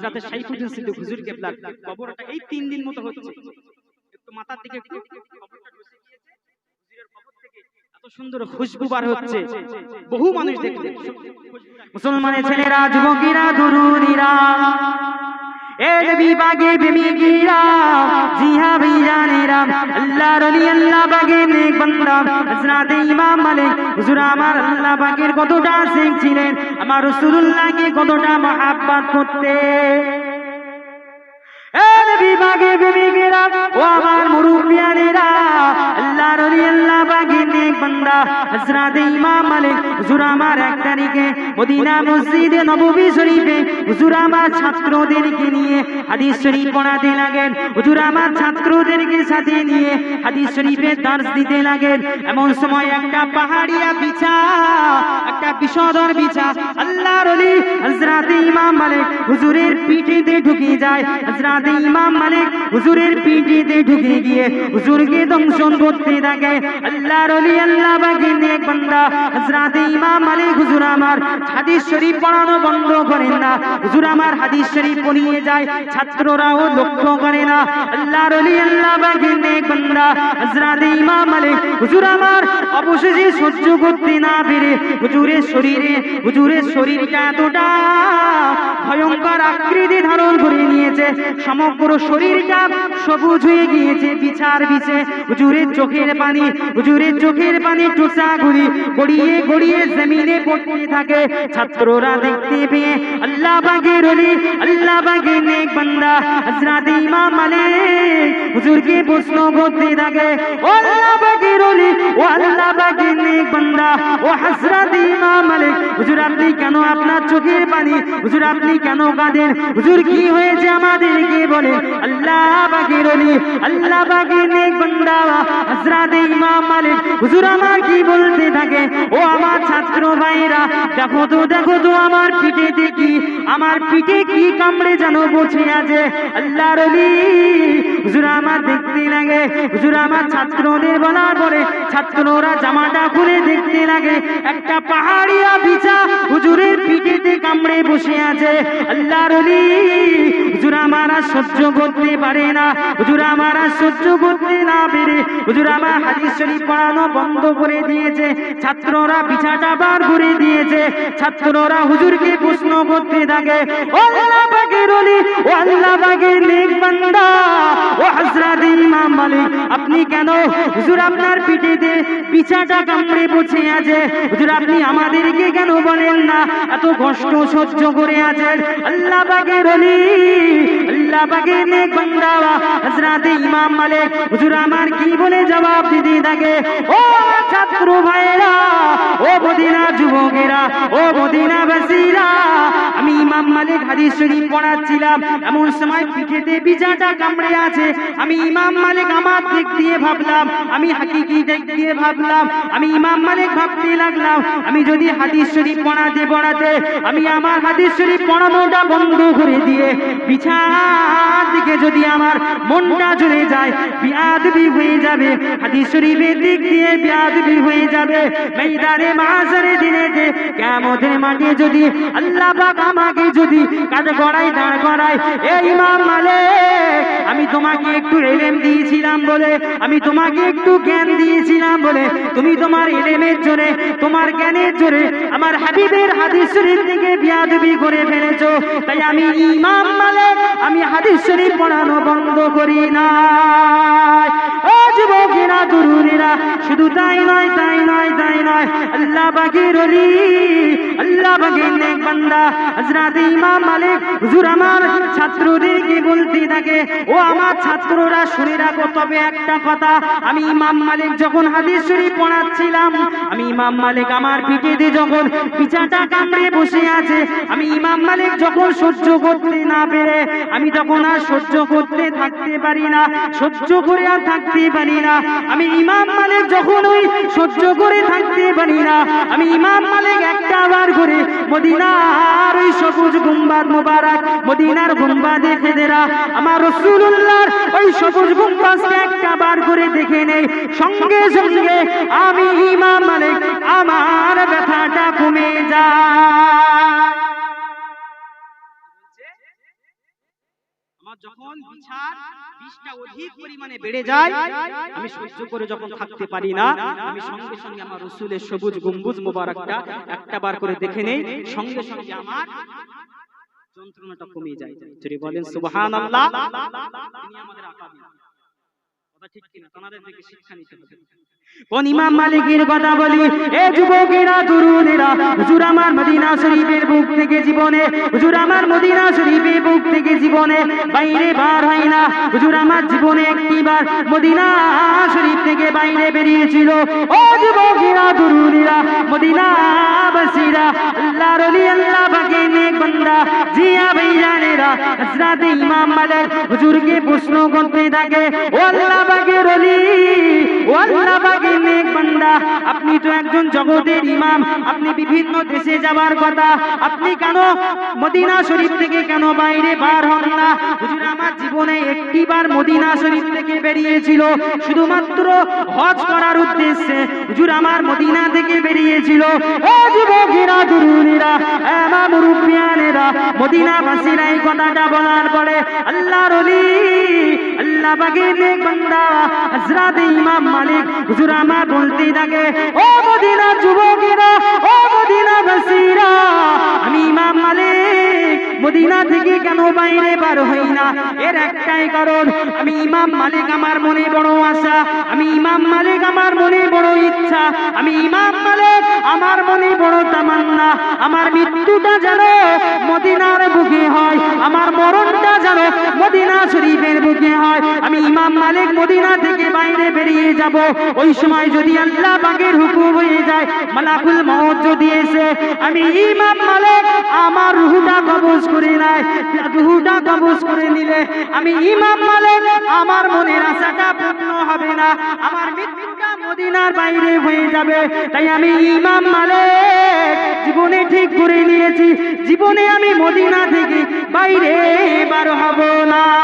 হযরত শাইখুদ্দিন সিদ্দিক হুজুর কেবলার কবরটা এই তিন দিন মতো হচ্ছে একটু মাথার দিকে একটু সুন্দর খুশবু বার হচ্ছে। বহু মানুষ দেখলে মুসলমানের ছেলেরা, যুবকেরা, দুরুদিরা। এ বিভাগে বিমিগিরা জিহা আল্লাহর ওলি আল্লাহ বাগে নেক বান্দা। হযরত ইমাম মালিক, হুজুর আমার আল্লাহ বাগের কতটা শিখ ছিলেন, আমার রাসূলুল্লাহকে কতটা মহাব্বত করতে নবী ও আমার মুরব্বিয়ানেরা আল্লাহর ওলি আল্লাহ নেক বান্দা ইমাম মালিক, হুজুর আমার এক তারিখে মদিনা মসজিদে নববী শরীফে হুজুর আমার ছাত্রদেরকে নিয়ে হাদিস শরীফ পড়াতে লাগেন। হুজুর আমার ছাত্রদেরকে সাথে নিয়ে হাদিস শরীফে দার্স দিতে লাগেন। এমন সময় একটা পাহাড়িয়া বিছা, একটা বিষধর বিছা আল্লাহর ওলি ইমাম মালিক হুজুরের পিঠেতে ঢুকে যায়। হযরত ইমাম মালিক হুজুরের পিঠেতে ঢুকে গিয়ে হুজুরকে দংশন করতে থাকে। আল্লাহর ওলি আল্লাহ বাগির নেক বান্দা। হযরত ইমাম মালিক হুজুর আমার হাদিস শরীফ পড়ানো বন্ধ করেন না। হুজুর আমার হাদিস শরীফ পড়িয়ে যায়, ছাত্ররাও লক্ষ্য করে না। আল্লাহর ওলি আল্লাহ বাগির নেক বান্দা। হযরত ইমাম মালিক হুজুর আমার অবশেষে সহ্য করতে না পেরে হুজুরের শরীরে, হুজুরের শরীরটা এতটা ভয়ঙ্কর আকৃতি ধারণ করে নিয়েছে। সমগ্র শরীরটা সবুজ হয়ে গিয়েছে, বিছার বিছে। হুজুরের চোখের পানি, হুজুরের চোখের পানি টুসা গুলি। গড়িয়ে গড়িয়ে জমিনে পড়তে থাকে। ছাত্ররা দেখতে পেয়ে আল্লাহ বাগের অলি আল্লাহ বাগের নেক বান্দা, হযরত ইমাম মালিক হুজুরকে প্রশ্ন করতে থাকে, ও আল্লাহ বাগের অলি ও আল্লাহ বাগের নেক বান্দা, ও হযরত ইমাম মালিক, হুজুর আপনি কেন আপনার চোখের পানি, হুজুর আপনি কেন কাঁদেন? হুজুর কি হয়েছে আমাদেরকে বলেন? বাগের অলি আল্লাহ বাগের নেক বান্দা হযরত ইমাম মালিক হুজুর আমার কি বলতে থাকে? ও আমার ছাত্র ভাইরা, দেখো তো দেখো তো আমার পিঠে দেখি আমার পিঠে কি কামড়ে যেন বসে আছে? আল্লাহর অলি হুজুর আমার দেখতে লাগে, হুজুর আমার ছাত্রদের বলার পরে ছাত্ররা জামাটা খুলে দেখতে লাগে, একটা পাহাড়িয়া বিছা হুজুরের পিঠেতে কামড়ে বসে আছে। আল্লাহর অলি হুজুর আমার আর সহ্য করতে পারে না, হুজুর আমার আর সহ্য করতে না পেরে, হুজুর আমার হাদিস শরীফ পড়ানো বন্ধ করে দিয়েছে। ছাত্ররা বিছাটা বার করে দিয়েছে। ছাত্ররা হুজুরকে প্রশ্ন করতে থাকে আপনি কেন হুজুর আপনার পিঠেতে বিছাটা কামড়ে বসে আছে? হুজুর আপনি আমাদেরকে কেন বলেন না? এত কষ্ট সহ্য করে আছেন। আল্লাহ পাকের অলি আল্লাহ পাকের নেক বান্দা হযরত ইমাম মালিক, হুজুর আমার কি বলে জবাব দিতে থাকে ও ছাত্র ভাইরা ও মদিনা যুবকেরা, ও মদিনা বাসীরা, আমি ইমাম মালিক হাদিস শরীফ পড়াচ্ছিলাম। এমন সময় পিঠেতে বিজাটা কামড়ে আছে। আমি ইমাম মালিক আমার দিক দিয়ে ভাবলাম, আমি হাকিকি দিক দিয়ে ভাবলাম, আমি ইমাম মালিক ভাবতে লাগলাম, আমি যদি হাদিস শরীফ পড়াতে পড়াতে, আমি আমার হাদিস শরীফ পড়ানোটা বন্ধ করে দিয়ে দিকে যদি আমার মনটা চলে যায়, বিয়াদবি হয়ে যাবে। হাদিস শরীফের দিক দিয়ে বিয়াদবি হয়ে যাবে। ময়দানে মাসারে দিনেতে কিয়ামতের মাঠে যদি আল্লাহ পাক আমাকে যদি কাজ গড়াই দাঁড় করায় এই ইমাম মালিক, আমি তোমাকে একটু এলেম দিয়েছিলাম বলে, আমি তোমাকে একটু জ্ঞান দিয়েছিলাম বলে, তুমি তোমার এলেমের জোরে, তোমার জ্ঞানের জোরে আমার হাবিবের হাদিস শরীফ থেকে বিয়াদবি করে ফেলেছো। তাই আমি ইমাম মালিক, আমি হাদিস শরীফ পড়ানো বন্ধ করি না যুবকেরা, তরুণীরা, শুধু তাই নয় তাই নয় তাই নয়। আল্লাহ বাগির অলি, আল্লাহ বাগির নেক বান্দা আমি ইমাম মালিক যখন সহ্য করতে না পেরে, আমি তখন আর সহ্য করতে থাকতে পারি না, সহ্য করে আর থাকতে পারি না, আমি ইমাম মালিক যখন ওই সহ্য করে থাকতে পারি না, আমি ইমাম মালিক একটা বার করে মদিনার ওই সবুজ গুম্বাদ মোবারক, মদিনার গুম্বাদে দেরা। আমার রসুল্লাহর ওই সবুজ গুম্বাজকে একটা বার করে দেখে নেই। সঙ্গে সঙ্গে আমি ইমাম মালিক, আমার ব্যথাটা যখন বিছার বিষটা অধিক পরিমাণে বেড়ে যায় আমি সহ্য করে যখন থাকতে পারি না আমি সঙ্গে সঙ্গে আমার রসুলের সবুজ গম্বুজ মোবারকটা একটা বার করে দেখে নেই সঙ্গে সঙ্গে আমার যন্ত্রণাটা কমে যায়। যদি বলেন সুবহানাল্লাহ তিনি আমাদের আকাবির কথা ঠিক কিনা? তোমাদের থেকে শিক্ষা নিতে হবে। কোন ইমাম মালিকের কথা বলি এ যুবকেরা তরুণেরা হুজুর আমার মদিনা শরীফের বুক থেকে জীবনে হুজুর আমার মদিনা শরীফের বুক থেকে জীবনে বাইরে বার হয় না। হুজুর আমার জীবনে একটিবার মদিনা শরীফ থেকে বাইরে বেরিয়েছিল। ও যুবকেরা তরুণেরা মদিনা বাসীরা আল্লাহর ওলি আল্লাহ নেক বান্দা, জিয়া ভাইজানেরা হযরত ইমাম মালিক হুজুরকে প্রশ্ন করতে থাকে ও আল্লাহ বাগের ওলি ও আল্লাহ বাগের নেক বান্দা, আপনি তো একজন জগতের ইমাম, আপনি বিভিন্ন দেশে যাওয়ার কথা, আপনি কেন মদিনা শরীফ থেকে কেন বাইরে বার হন না? হুজুর, আমার জীবনে একটিবার মদিনা শরীফ থেকে বেরিয়েছিল। শুধুমাত্র হজ করার উদ্দেশ্যে হুজুর আমার মদিনা থেকে বেরিয়েছিল। ও যুবকেরা, তরুণীরা, আমার মুরব্বিয়ানেরা মদিনা বাসীরা এই কথাটা বলার পরে আল্লাহর ওলি, আল্লাহ নেক বান্দা হযরত ইমাম মালিক হুজুর আমার বলতে থাকে, ও মদিনা যুবকেরা, ও মদিনা বাসীরা, আমি ইমাম মালিক, মদিনা থেকে কেন বাইরে বার হই না? এর একটাই কারণ, আমি ইমাম মালিক আমার মনে বড় আশা, আমি ইমাম মালিক আমার মনে বড় ইচ্ছা, আমি ইমাম মালিক আমার মনে বড় তামান্না, আমার মৃত্যুটা যেন মদিনার বুকে হয়, আমার মরণটা যেন মদিনা শরীফের বুকে হয়। আমি ইমাম মালিক মদিনা থেকে বাইরে বেরিয়ে যাব। ওই সময় যদি আল্লাহ পাকের হুকুম হয়ে যায়, মালাকুল মউত যদি এসে আমি ইমাম মালিক, আমার রুহটা কবজ করে নাই। রুহটা কবজ করে নিলে, আমি ইমাম মালিক, আমার মনের আশাটা পূর্ণ হবে না। আমার মৃত্যুটা মদিনার বাইরে হয়ে যাবে। তাই আমি ইমাম মালিক, জীবনে ঠিক করে নিয়েছি। জীবনে আমি মদিনা থেকে বাইরে বার হব না।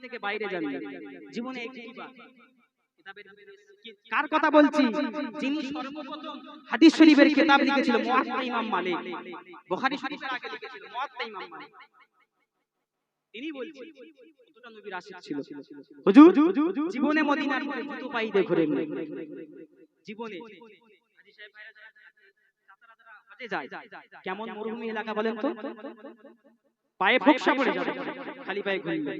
থেকে বাইরে যাবে জীবনে কি- কার কথা বলছি? যিনি সর্বপ্রথম হাদিস শরীফের কিতাব লিখেছিল মুয়াত্তা ইমাম মালিক। বুখারী শরীফের আগে লিখেছিল মুয়াত্তা ইমাম মালিক। তিনি বলছেন কতটা নবীর আশিক ছিল হুজুর জীবনে মদিনার মধ্যে জুতো পাইতে ঘুরে জীবনে হাজী সাহেব ভাইরা যারা যায়। কেমন মরুভূমি এলাকা বলেন তো? পায়ে ফোকসা পড়ে যাবে। খালি পায়ে ঘুরলে।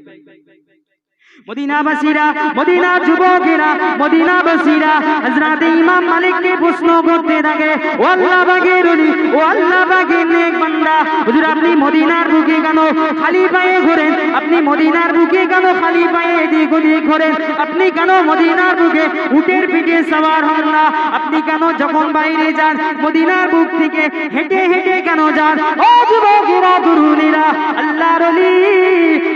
আপনি মদিনার বুকে কেন খালি পায়ে ঘোরেন? ঘোরেন? আপনি কেন মদিনার বুকে উটের পিঠে সওয়ার হন না? আপনি কেন যখন বাইরে যান, মদিনার বুক থেকে হেঁটে হেঁটে কেন যান? ও যুবকেরা, তরুণীরা, আল্লাহর ওলি,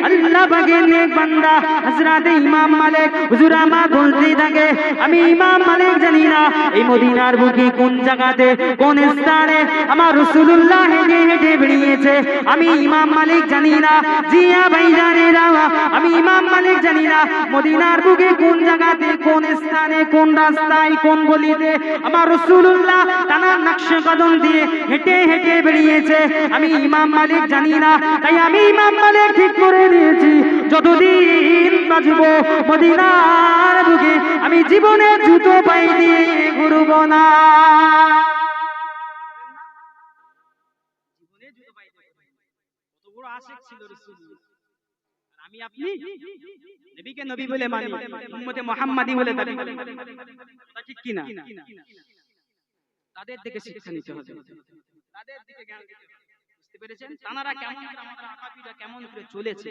আল্লাহ বাগের নেক বান্দা হযরত ইমাম মালিক, হুজুর আমার বলতে থাকে, আমি ইমাম মালিক জানি না, এই মদিনার বুকে কোন জায়গাতে, কোন স্থানে আমার রাসূলুল্লাহ হেঁটে হেঁটে বেরিয়েছে আমি ইমাম মালিক জানি না, জিয়া ভাই জানে আমি ইমাম মালিক জানি না, মদিনার বুকে কোন জায়গাতে, কোন স্থানে, কোন রাস্তায়, কোন গলিতে আমার রাসূলুল্লাহ তানার নকশে কদম দিয়ে হেঁটে হেঁটে বেরিয়েছে আমি ইমাম মালিক জানি না, তাই আমি ইমাম মালিক ঠিক করে নিয়েছি যতদিন বাঁচব মদিনার বুকে আমি জীবনে জুতো পাই দিয়ে ঘুরব না নবী বলে মানি বলে চলেছে?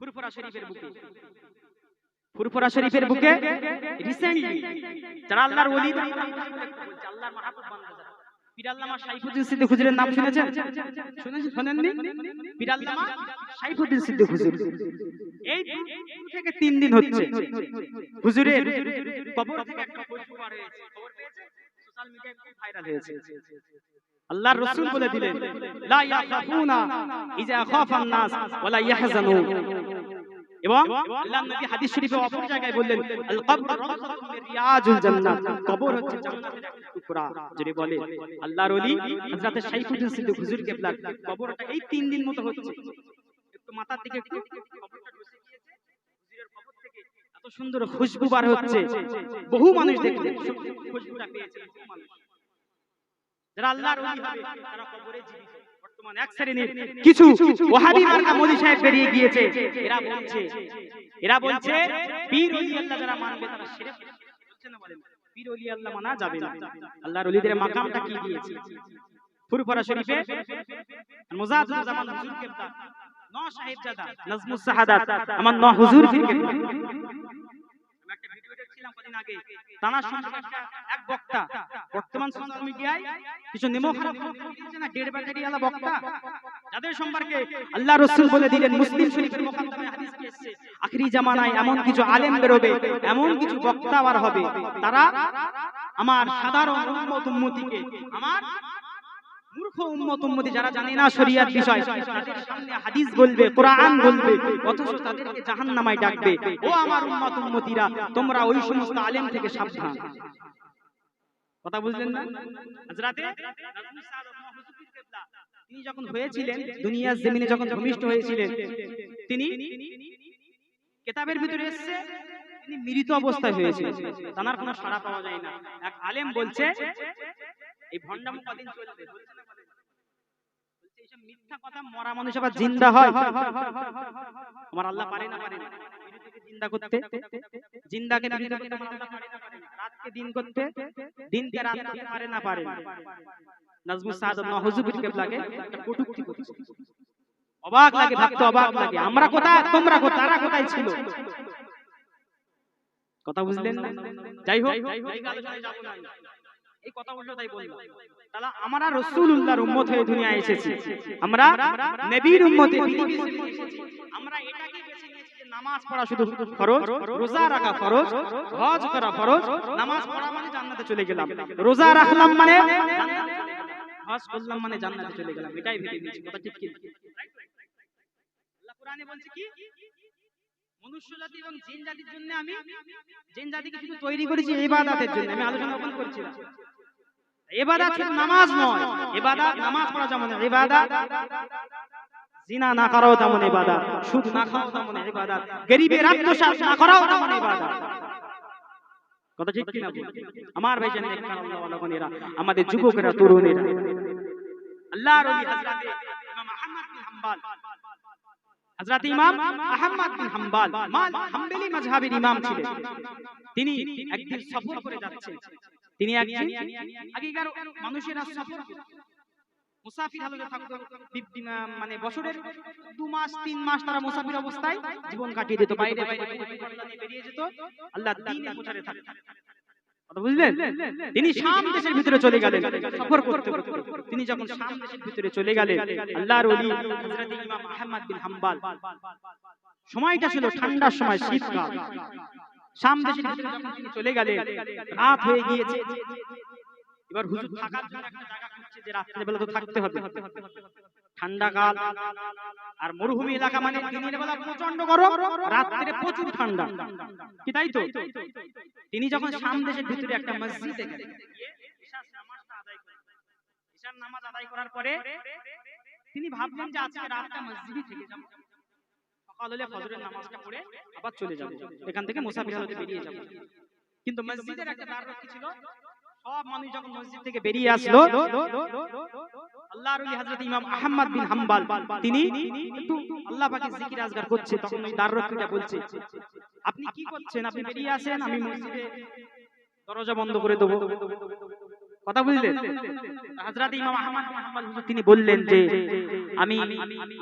ফুরফুরা শরীফের বুকে। ফুরফুরা শরীফের বুকে রিসেন্টলি যারা আল্লাহর ওলি আল্লাহর মাহবুব বান্দা যারা। পীরাল্লামা সাইফুদ্দিন সিদ্দিক হুজুরের নাম শুনেছেন? শুনেছেন? শোনেননি? পীরাল্লামা সাইফুদ্দিন সিদ্দিক হুজুর। এই থেকে তিন দিন হচ্ছে। হুজুরের কবর থেকে একটা খবর পেয়েছে সোশ্যাল মিডিয়ায় ভাইরাল হয়েছে। আল্লাহর রাসূল বলে দিলেন, লা ইয়াখাফুনা ইজা খাফান নাস ওয়ালা এবং নবী হাদিস শরীফে অপর জায়গায় বললেন আল কবর রিয়াজুল জান্নাত। কবর হচ্ছে জান্নাতের টুকরা। যদি বলে, আল্লাহর ওলি হযরত শাইখুদ্দিন সিদ্দিক হুজুর কবরটা এই তিন দিন মতো হচ্ছে, একটু মাথার দিকে একটু সুন্দর খুশবু বার হচ্ছে। বহু মানুষ দেখলে খুশবুটা পেয়েছে যারা আল্লাহর ওলি হবে তারা কবরে জীবিত। বর্তমান এক শ্রেণির কিছু ওহাবি মার্কা মোদি সাহেব বেরিয়ে গিয়েছে। এরা বলছে এরা বলছে পীর ওলি আল্লাহ যারা মানবে তারা শিরক বলছে না বলেন পীর ওলি আল্লাহ মানা যাবে না। আল্লাহর ওলিদের মাকামটা কি দিয়েছে? ফুরফরা শরীফে মুজাহিদুল জামান হুজুর কেবলা ন সাহেবজাদা নাজমুস সাহাদাত আমার ন হুজুর ফির সম্পর্কে আল্লাহ রসুল বলে দিলেন, মুসলিম শরীফের আখরি জামানায় এমন কিছু আলেম বেরোবে, এমন কিছু বক্তা হবে। তারা আমার সাধারণ আমার মূর্খ উম্মত উম্মতি যারা জানে না শরিয়াত বিষয় তাদের সামনে হাদিস বলবে কোরআন বলবে অথচ তাদেরকে জাহান্নামায় ডাকবে। ও আমার উম্মত উম্মতিরা তোমরা ওই সমস্ত আলেম থেকে সাবধান। কথা বুঝলেন না? তিনি যখন হয়েছিলেন দুনিয়ার জমিনে যখন ভূমিষ্ঠ হয়েছিলেন তিনি কেতাবের ভিতরে এসেছে তিনি মৃত অবস্থায় হয়েছিলেন। তার কোনো সাড়া পাওয়া যায় না। এক আলেম বলছে এই কদিন চলবে বলছে না বলছে এইসব মিথ্যা কথা মরা মানুষ আবার জিন্দা হয়। আমার আল্লাহ পারে না পারে না। জিন্দা করতে। জিন্দাকে মৃত করতে আল্লাহ পারে না পারে না। রাতকে দিন করতে। দিনকে রাত করতে পারে না। পারে নাজমুস নহজুবুল কেবলাকে একটা কটূক্তি করছে। অবাক লাগে ভাবতে অবাক লাগে। আমরা কোথায়? তোমরা কোথায়? তারা কোথায় ছিল? কথা বুঝলেন না? যাই হোক। এই আলোচনায় যাব না আমি। এই কথা বলল তাই বললাম তাহলে আমরা রসুল্লাহর উম্মত হয়ে দুনিয়ায় এসেছি। আমরা নবীর উম্মতে আমরা এটাকে বেছে নিয়েছি যে নামাজ পড়া শুধু ফরজ রোজা রাখা ফরজ হজ করা ফরজ নামাজ পড়া মানে জান্নাতে চলে গেলাম। রোজা রাখলাম মানে গেলাম। হজ করলাম মানে জান্নাতে চলে গেলাম। এটাই ভেবে নিয়েছি কথা ঠিক কি? আল্লাহ কোরআনে বলছে কি? মনুষ্য জাতি এবং জিন জাতির জন্য আমি জিন জাতিকে শুধু তৈরি করেছি ইবাদতের জন্য। আমি আলোচনা করছিলাম। ইবাদত শুধু নামাজ নয়। ইবাদত নামাজ পড়া যেমন ইবাদত জিনা না করাও তেমন ইবাদত সুদ না খাওয়াও তেমন ইবাদত গরিবের না করাও তেমন ইবাদত কথা ঠিক কি না বল? আমার ভাই জানেন বোনেরা, আমাদের যুবকেরা তরুণেরা। হযরতে ইমাম আহমদ বিন হাম্বল। হযরত ইমাম আহমদ বিন হাম্বল মাল হাম্বলি মাযহাবের ইমাম ছিলেন। তিনি একদিন সফর করে যাচ্ছেন। তিনি একদিন আগেকার মানুষেরা সফর মুসাফির হালতে থাকতো মানে বছরের দু মাস তিন মাস তারা মুসাফির অবস্থায় জীবন কাটিয়ে দিত বাইরে বাইরে বেরিয়ে যেত। আল্লাহ দিনের প্রচারে থাকতো বুঝলেন? তিনি শাম দেশের ভিতরে চলে গেলেন সফর করতে করতে। তিনি যখন শাম দেশের ভিতরে চলে গেলেন আল্লাহর ওলি হযরত ইমাম আহমদ বিন হাম্বল। সময়টা ছিল ঠান্ডার সময় শীতকাল। চলে গেলেন। রাত হয়ে গিয়েছে। এবার হুজুর থাকার জন্য একটা জায়গা খুঁজছে যে রাত্রে বেলা তো থাকতে হবে। ঠান্ডা কাল আর মরুভূমি এলাকা মানে দিনের বেলা প্রচণ্ড গরম রাত্রে প্রচুর ঠান্ডা। কি তাই তো? তিনি যখন শাম দেশের ভিতরে একটা মসজিদে গেলেন নামাজ আদায় করার পরে তিনি ভাবলেন যে আজকে রাতটা মসজিদে থেকে যাব। সকাল হলে ফজরের নামাজটা পড়ে আবার চলে যাব। এখান থেকে মুসাফির হালতে বেরিয়ে যাব। কিন্তু মসজিদের একটা দ্বার রক্ষী ছিল। সব মানুষ যখন মসজিদ থেকে বেরিয়ে আসলো আল্লাহর ওলি হযরত ইমাম আহমদ বিন হাম্বল তিনি একটু আল্লাহ পাকের জিকির আজগার করছে তখন ওই বলছে আপনি কি করছেন? আপনি বেরিয়ে আসেন আমি মসজিদে দরজা বন্ধ করে দেবো। কথা বুঝলেন হযরত ইমাম আহমদ বিন হাম্বল তিনি বললেন যে আমি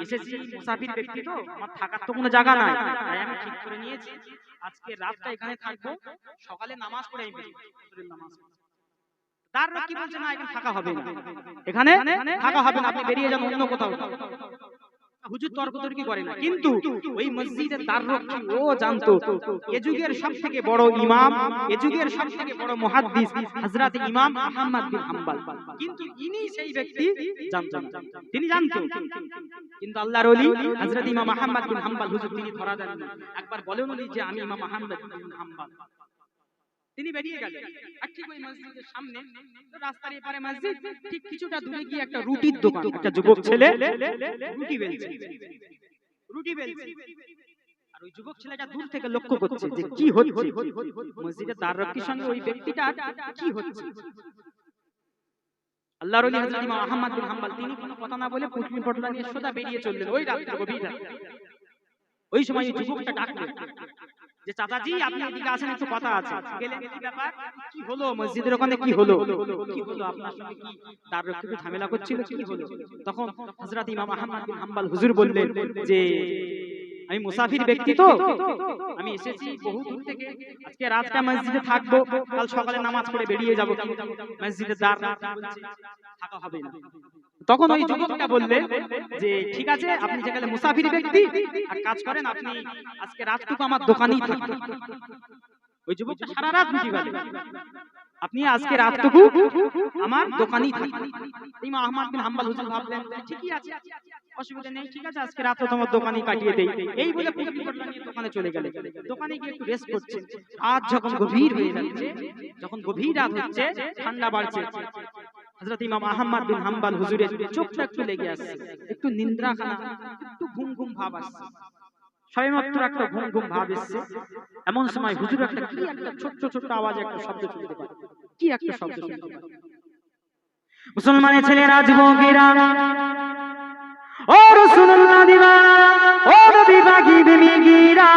এসেছি, মুসাফির ব্যক্তি তো, আমার থাকার তো কোনো জায়গা নাই। তাই আমি ঠিক করে নিয়েছি, আজকে রাতটা এখানে থাকব, সকালে নামাজ পড়ে আমি নামাজ। তার কি বলছে না, এখানে থাকা হবে না। এখানে থাকা হবে না, আপনি বেরিয়ে যান অন্য কোথাও। হুজুর তর্কতর্কি করে না। কিন্তু ওই মসজিদের ও জানতো এ যুগের সব থেকে বড় ইমাম এ যুগের সব থেকে বড় মুহাদ্দিস হযরত ইমাম আহমদ বিন হাম্বল। কিন্তু ইনি সেই ব্যক্তি জানতো না। তিনি জানতো। কিন্তু আল্লাহর ওলি হযরত ইমাম আহমদ বিন হাম্বল হুজুর তিনি ধরা দেন একবার বলেন যে আমি ইমাম আহমদ বিন হাম্বল। তিনি বেরিয়ে গেলেন। আর ঠিক ওই মসজিদের সামনে রাস্তার এপারে মসজিদ ঠিক কিছুটা দূরে গিয়ে একটা রুটির দোকান একটা যুবক ছেলে রুটি বেলছে। রুটি বেলছে। আর ওই যুবক ছেলেটা দূর থেকে লক্ষ্য করছে যে কি হচ্ছে। মসজিদের দ্বার সঙ্গে ওই ব্যক্তিটা কি হচ্ছে? আল্লাহর ওলি হযরত ইমাম আহমদ বিন হাম্বল তিনি কোনো কথা না বলে পুটলি পটলা নিয়ে সোজা বেরিয়ে চললেন। ওই রাত্রে গভীর ওই সময় যুবকটা ডাকলেন যে চাচাজি আপনি এদিকে আসেন একটু কথা আছে। গেলেন কি ব্যাপার কি হলো? মসজিদের ওখানে কি হলো? কি হলো? আপনার সঙ্গে কি তার রক্ষিত ঝামেলা করছিল? কি হলো? তখন হযরত ইমাম আহমদ বিন হাম্বল হুজুর বললেন যে আমি মুসাফির ব্যক্তি তো। আমি এসেছি বহু দূর থেকে। আজকে রাতটা মসজিদে থাকব। কাল সকালে নামাজ পড়ে বেরিয়ে যাব। মসজিদের দ্বার থাকা হবে না। তখন ওই যুবকটা বললে যে ঠিক আছে আপনি যেখানে মুসাফির ব্যক্তি আর কাজ করেন আপনি আজকে রাতটুকু আমার দোকানেই থাকবেন ওই যুবকটা সারা রাত রুটি বেলে আপনি আজকে রাতটুকু আমার দোকানেই থাকবেন ইমাম আহমদ বিন হাম্বল হুজুর ভাবলেন ঠিকই আছে অসুবিধা নেই ঠিক আছে আজকে রাতটা তোমার দোকানেই কাটিয়ে দেই। এই বলে পুটলি পটলা নিয়ে দোকানে চলে গেলে। দোকানে গিয়ে একটু রেস্ট করছে। আজ যখন গভীর হয়ে যাচ্ছে যখন গভীর রাত হচ্ছে ঠান্ডা বাড়ছে। হযরত ইমাম আহমদ বিন হুজুরের চোখটা একটু লেগে একটু একটু ঘুম ঘুম ভাব আসছে সবেমাত্র একটা ঘুম ঘুম ভাব এসছে। এমন সময় হুজুর একটা কি একটা ছোট্ট ছোট্ট আওয়াজে একটা শব্দ শুনতে পায়। কি একটা শব্দ শুনতে পায়। মুসলমানের ছেলেরা, যুবকেরা, ও দিবানা নবী বাগি বিমিগিরা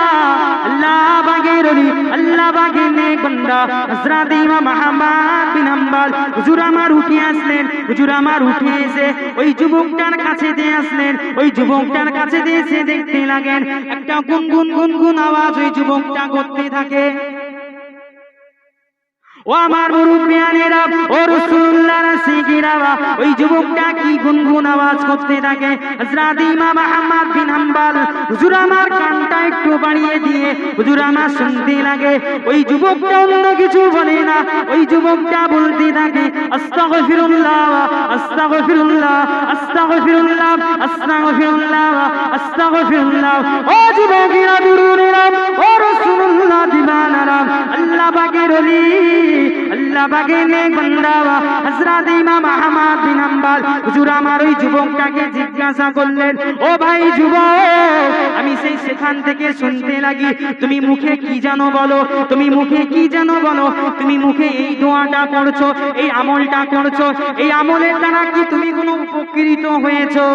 আল্লাহ বাগের ওলি আল্লাহ বাগের নেক বান্দা হযরত ইমাম আহমদ বিন হাম্বাল, হুজুর আমার উঠে আসলেন, হুজুর আমার উঠে ওই যুবকটার কাছে দিয়ে আসলেন, ওই যুবকটার কাছে দিয়ে এসে দেখতে লাগেন, একটা গুনগুন গুনগুন আওয়াজ ওই যুবকটা করতে থাকে। ও আমার মুরব্বিয়ানেরা ও রাসূলুল্লাহর সিগিরা ওই যুবকটা কি গুনগুন আওয়াজ করতে থাকে? হযরত ইমাম আহমদ বিন হাম্বল, হুজুর আমার কানটা একটু বাড়িয়ে দিয়ে, হুজুর আমার শুনতে লাগে। ওই যুবকটা অন্য কিছু বলে না, ওই যুবকটা বলতে থাকে, আস্তাগফিরুল্লাহ আস্তাগফিরুল্লাহ আস্তাগফিরুল্লাহ আস্তাগফিরুল্লাহ আস্তাগফিরুল্লাহ। ও যুবকেরা দুরুনেরা ও রাসূলুল্লাহ দিবানারা, আল্লাহ পাকের ওলি। আল্লাহ পাকের নেক হযরত ইমাম আহমদ বিন হাম্বল। হুজুর আমার ওই যুবকটাকে জিজ্ঞাসা করলেন, ও ভাই যুবক, আমি সেই সেখান থেকে শুনতে লাগি। তুমি মুখে কি জানো বলো? তুমি মুখে কি জানো বলো? তুমি মুখে এই দোয়াটা করছ এই আমলটা করছ, এই আমলের দ্বারা কি তুমি কোনো উপকৃত হয়েছো?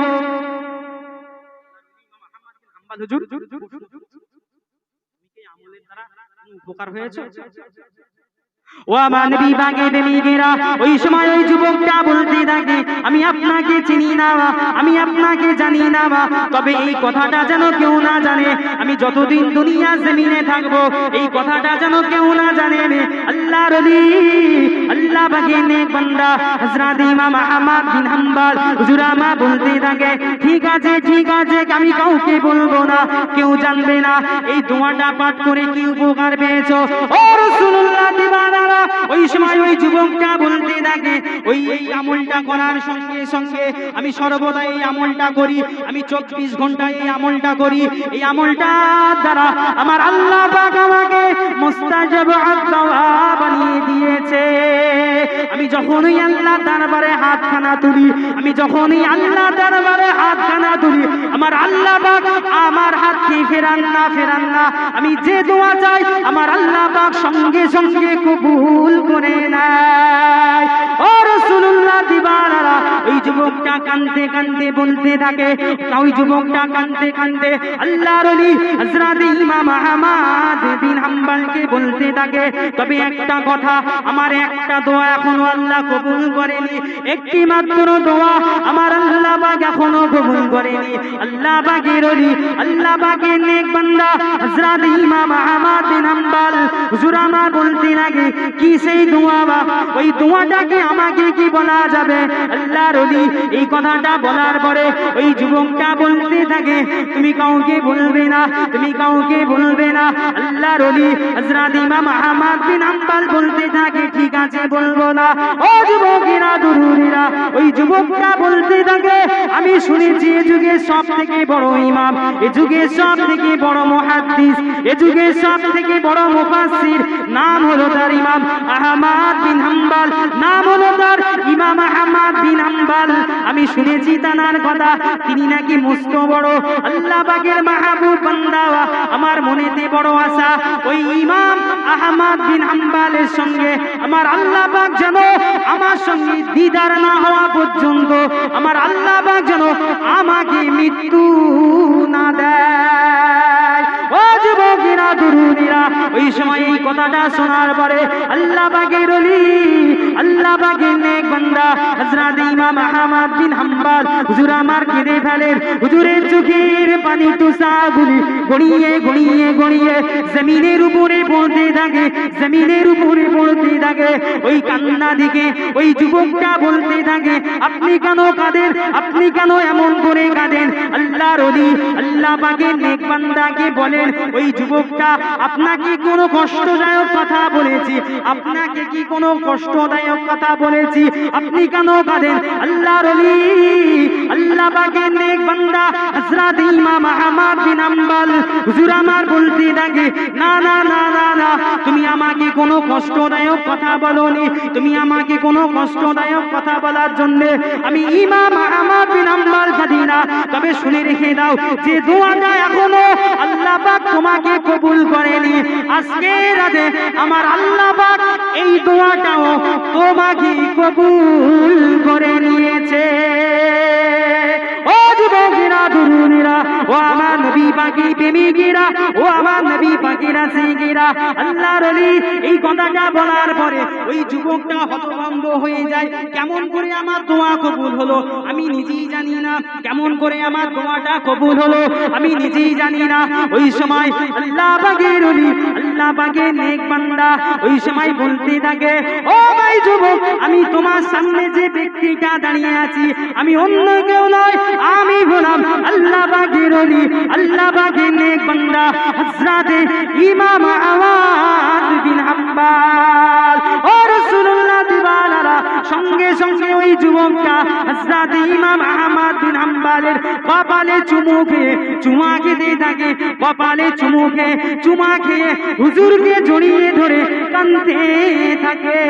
উপকার হয়েছে? ও আমার নবী বাগে দেমিগেরা ওই সময় ওই যুবকটা বলতে থাকে, আমি আপনাকে চিনি না, আমি আপনাকে জানি না, তবে এই কথাটা যেন কেউ না জানে। আমি যতদিন দুনিয়া জমিনে থাকব, এই কথাটা যেন কেউ না জানে। আল্লাহ রলি আল্লাহ বাগে নেক বান্দা। হযরত ইমাম আহমদ বিন হাম্বল, হুজুর আমা বলতে থাকে, ঠিক আছে ঠিক আছে, আমি কাউকে বলব না, কেউ জানবে না। এই দোয়াটা পাঠ করে কি উপকার পেয়েছ? ও রাসূলুল্লাহ দিবানারা ওই সময় ওই যুবকটা বলতে থাকে, ওই এই আমলটা করার সঙ্গে সঙ্গে আমি সর্বদা এই আমলটা করি, আমি চব্বিশ ঘণ্টা এই আমলটা করি। এই আমলটা দ্বারা আমার আল্লাহ আমাকে বানিয়ে দিয়েছে। আমি যখনই আল্লাহ দরবারে হাতখানা তুলি, আমি যখনই আল্লাহ দরবারে হাতখানা তুলি, আমার আল্লাহ পাক আমার হাতকে ফেরান না ফেরান না। আমি যে দোয়া চাই, আমার আল্লাহ পাক সঙ্গে সঙ্গে কবুল করে না ও রাসূলুল্লাহ দিবানারা ওই যুবকটা কান্দতে কান্দতে বলতে থাকে। ওই যুবকটা কান্দতে কান্দতে আল্লাহর ওলি হযরত ইমাম আহমদ বিন হাম্বলকে বলতে থাকে, তবে একটা কথা, আমার একটা দোয়া এখনও আল্লাহ কবুল করেনি। একটি মাত্র দোয়া আমার আল্লাহ পাক এখনও কবুল করেনি। আল্লাহ পাকের ওলি, আল্লাহ পাকের নেক বান্দা হযরত ইমাম আহমদ বিন হাম্বল। হুজুর আমার বলতে লাগে, কি সেই দোয়া বা? ওই দোয়াটাকে আমাকে কি বলা যাবে? আল্লাহর ওলি, এই কথাটা বলার পরে ওই যুবকটা বলতে থাকে, তুমি কাউকে বলবে না, তুমি কাউকে বলবে না। আল্লাহ রলি হযরত ইমাম আহমদ বিন হাম্বল বলতে থাকে, ঠিক আছে, বলব না। ও যুবকেরা দুরুরিরা ওই যুবকটা বলতে থাকে, আমি শুনেছি এ যুগে সব থেকে বড় ইমাম, এ যুগে সব থেকে বড় মুহাদ্দিস, এ যুগে সব থেকে বড় মুফাসসির। নাম হলো তার ইমাম আহমদ বিন হাম্বল, নাম হলো তার ইমাম আহমদ বিন হাম্বল। আমি শুনেছি তানার কথা। তিনি নাকি মস্ত বড়। আল্লাহ পাকের মাহবুব বান্দা। আমার মনেতে বড় আশা। ওই ইমাম আহমদ বিন হাম্বলের সঙ্গে আমার আল্লাহ পাক যেন আমার সঙ্গে দিদার না হওয়া পর্যন্ত আমার আল্লাহ পাক যেন আমাকে মৃত্যু না দেয়। ওই সময় এই কথাটা শোনার পরে আল্লাহ পাকের অলি আল্লাহ পাকের নেক বান্দা, হযরত ইমাম আহমদ বিন হাম্বল। হুজুর আমার কেঁদে ফেলেন হুজুরের চোখের পানি তুষাগুলি গড়িয়ে গড়িয়ে গড়িয়ে জমিনের উপরে পড়তে থাকে, জমিনের উপরে পড়তে থাকে। ওই কান্না দিকে ওই যুবকটা বলতে থাকে, আপনি কেন কাঁদেন? আপনি কেন এমন করে কাঁদেন? আল্লাহ রলি আল্লাহ পাকের নেক বান্দাকে বলেন, ওই যুবকটা, আপনাকে কোনো কষ্টদায়ক কথা বলেছি। আপনাকে কি কোনো কষ্টদায়ক কথা বলেছি, আপনি কেন কাঁদেন? আল্লাহ রলি, আল্লাহ বাগে নেক বান্দা হজরত ইমাম আহমদ বিন হাম্বল। হুজুর আমার বলতে থাকে, না না না না না, তুমি আমাকে কোনো কষ্টদায়ক কথা বলনি। তুমি আমাকে কোনো কষ্টদায়ক কথা বলার জন্য আমি ইমাম আহমদ বিন হাম্বল কাঁদি না। তবে শুনে রেখে দাও যে দোয়াটা এখনও আল্লাহ পাক তোমাকে কবুল করেনি। আজকে রাতে আমার আল্লাহ পাক এই দোয়াটাও তোমাকে কবুল করে নিয়েছে। ও যুবকেরা তরুণীরা ও আমার নবী পাখি প্রেমিকেরা, ও আমার নবী পাখিরা সিংহীরা আল্লাহ রলি এই কথাটা বলার পরে ওই যুবকটা হতভম্ব হয়ে যায়। কেমন করে আমার দোয়া কবুল হলো আমি নিজেই জানি না। কেমন করে আমার দোয়াটা কবুল হলো আমি নিজেই জানি না। ওই সময় আল্লাহ পাকের অলি আল্লাহ পাকের নেক বান্দা তোমার সামনে যে ব্যক্তিটা দাঁড়িয়ে আছি, আমি অন্য কেউ নয়, আমি পাকের অলি আল্লাহ পাকের নেক বান্দা, হযরতে ইমাম আওয়াজ বিন হাম্বাল। ও রাসূলুল্লাহ দিবানারা সঙ্গে সঙ্গে ওই যুবকটা হযরত ইমাম আহমদ বিন হাম্বালের কপালে চুমু খেয়ে, চুমা খেতে থাকে, কপালে চুমু খেয়ে, চুমা খেয়ে হুজুরকে জড়িয়ে ধরে কাঁদতে থাকে।